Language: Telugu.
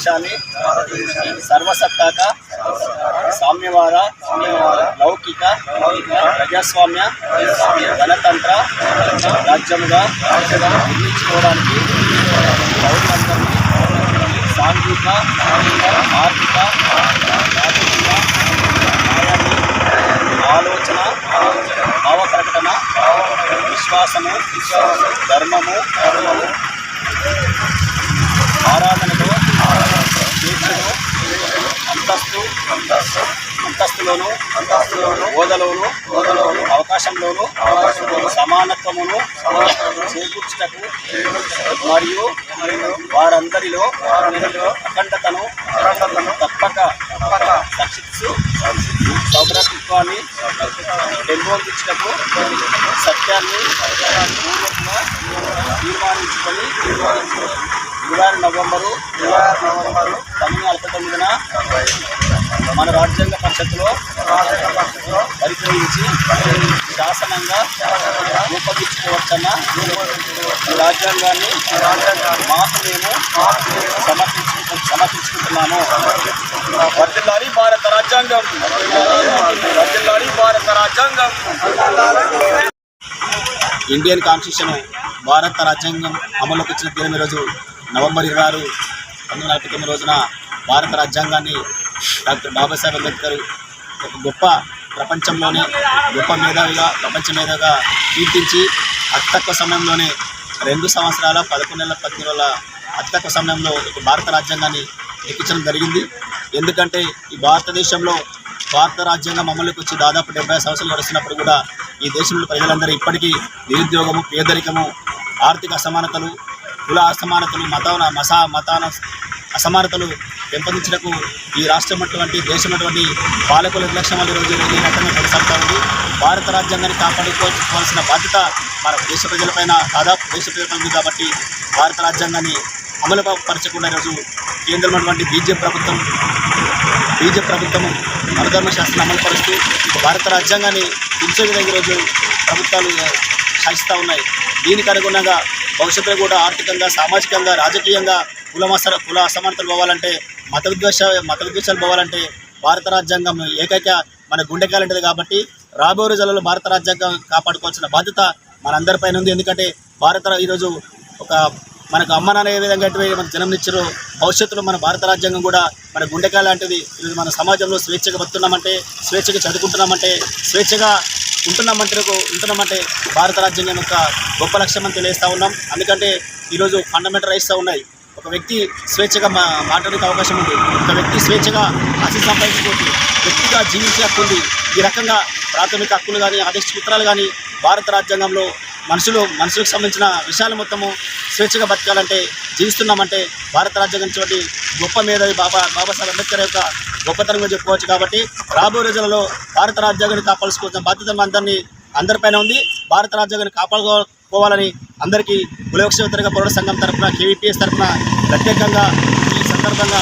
భారతదేశాన్ని సర్వసత్తాక సామ్యవాద లౌకిక ప్రజాస్వామ్య గణతంత్ర రాజ్యముగా నిర్మించుకోవడానికి పౌరులందరినీ సాంఘిక ఆర్థిక రాజకీయ న్యాయాన్ని ఆలోచన భావ ప్రకటన విశ్వాసము ధర్మము ఆరాధనలో అంతస్తు అంతస్తులోను అంతస్తులోను హోదలోను హోదలోను అవకాశంలోను అవకాశంలోను సమానత్వమును చేకూర్చుటకు మరియు వారందరిలో వారందరిలో అఖండతను అఖండతను తప్పక తప్పక రక్షిస్తూ సౌభ్రతత్వాన్ని పెంపొందించుటకు సత్యాన్ని పూర్వకంగా తీర్మానించుకొని ఇరవై నవంబరు ఇరవై నవంబరు తొమ్మిది నలభై తొమ్మిదిన మన రాజ్యాంగ పరిషత్తులో పరిగ్రహించి శాసనంగా రూపొందించుకోవచ్చన్న రాజ్యాంగాన్ని మాకు మేము సమర్పించు సమర్పించుకుంటున్నాము. వర్తిల్లాలి భారత రాజ్యాంగం. వర్తిల్లాలి భారత రాజ్యాంగం. ఇండియన్ కాన్స్టిట్యూషన్ భారత రాజ్యాంగం అమలుకొచ్చిన వచ్చిన తీరం ఈరోజు నవంబర్ ఇరవై ఆరు పంతొమ్మిది నలభై తొమ్మిది రోజున భారత రాజ్యాంగాన్ని డాక్టర్ బాబాసాహెబ్ అంబేద్కర్ ఒక గొప్ప ప్రపంచంలోనే గొప్ప మేధావిగా ప్రపంచ మేధావిగా కీర్తించి అతి తక్కువ సమయంలోనే రెండు సంవత్సరాల పదకొండు నెలల పది రోజుల అతి తక్కువ సమయంలో ఒక భారత రాజ్యాంగాన్ని ఎక్కించడం జరిగింది. ఎందుకంటే ఈ భారతదేశంలో భారత రాజ్యాంగం అమలుకి వచ్చి దాదాపు డెబ్బై సంవత్సరాలు గడుస్తున్నప్పుడు కూడా ఈ దేశంలో ప్రజలందరూ ఇప్పటికీ నిరుద్యోగము పేదరికము ఆర్థిక అసమానతలు కుల అసమానతలు మతాన మసా మతాన అసమానతలు పెంపొందించడకు ఈ రాష్ట్రం అటువంటి దేశం అటువంటి పాలకుల నిర్లక్ష్యం వల్ల ఈరోజు ఈ రకంగా కొనసాగుతూ ఉంది. భారత రాజ్యాంగాన్ని కాపాడుకోవాల్సిన బాధ్యత మన దేశ ప్రజలపైన దాదాపు దేశ ప్రజలపై ఉంది కాబట్టి భారత రాజ్యాంగాన్ని అమలు పరచకుండా ఈరోజు కేంద్రం అటువంటి బీజేపీ ప్రభుత్వం బీజేపీ ప్రభుత్వం మనధర్మ శాస్త్రం అమలు పరుస్తూ భారత రాజ్యాంగాన్ని పెంచే విధంగా ఈరోజు ప్రభుత్వాలు శాసిస్తూ ఉన్నాయి. దీనికి అనుగుణంగా భవిష్యత్తులో కూడా ఆర్థికంగా సామాజికంగా రాజకీయంగా కుల కుల అసమానతలు పోవాలంటే మత విద్వేష మత విద్వేషాలు పోవాలంటే భారత రాజ్యాంగం ఏకైక మన గుండెకాలంటది కాబట్టి రాబోయే రోజులలో భారత రాజ్యాంగం కాపాడుకోవాల్సిన బాధ్యత మనందరిపైన ఉంది. ఎందుకంటే భారత ఈరోజు ఒక మనకు అమ్మ నాన్న ఏ విధంగా మనకు జన్మనిచ్చారో భవిష్యత్తులో మన భారత రాజ్యాంగం కూడా మన గుండెకాయ లాంటిది. ఈరోజు మన సమాజంలో స్వేచ్ఛగా బతున్నామంటే స్వేచ్ఛగా చదువుకుంటున్నామంటే స్వేచ్ఛగా ఉంటున్నామంటే ఉంటున్నామంటే భారత రాజ్యాంగం యొక్క గొప్ప లక్ష్యం అని తెలియజేస్తూ ఉన్నాం. ఎందుకంటే ఈరోజు ఫండమెంటల్ రైట్స్ ఉన్నాయి. ఒక వ్యక్తి స్వేచ్ఛగా మా మాట్లాడే అవకాశం ఉంది. ఒక వ్యక్తి స్వేచ్ఛగా ఆశ సంపాదించుకోవచ్చు వ్యక్తిగా జీవించే హక్కు ఉంది. ఈ రకంగా ప్రాథమిక హక్కులు కానీ ఆదేశ సూత్రాలు కానీ భారత రాజ్యాంగంలో మనుషులు మనుషులకు సంబంధించిన విషయాలు మొత్తము స్వేచ్ఛగా బతకాలంటే జీవిస్తున్నామంటే భారత రాజ్యాంగం చోటి గొప్ప మేధావి బాబా బాబాసాహెబ్ అంబేద్కర్ యొక్క గొప్పతనంగా చెప్పుకోవచ్చు కాబట్టి రాబోయే రోజులలో భారత రాజ్యాంగాన్ని కాపాడుకోవాల్సిన బాధ్యత అందరినీ అందరిపైన ఉంది. భారత రాజ్యాంగాన్ని కాపాడుకోవాలని అందరికీ కులవక్ష సంఘం తరఫున కేవీపీఎస్ తరఫున ప్రత్యేకంగా ఈ సందర్భంగా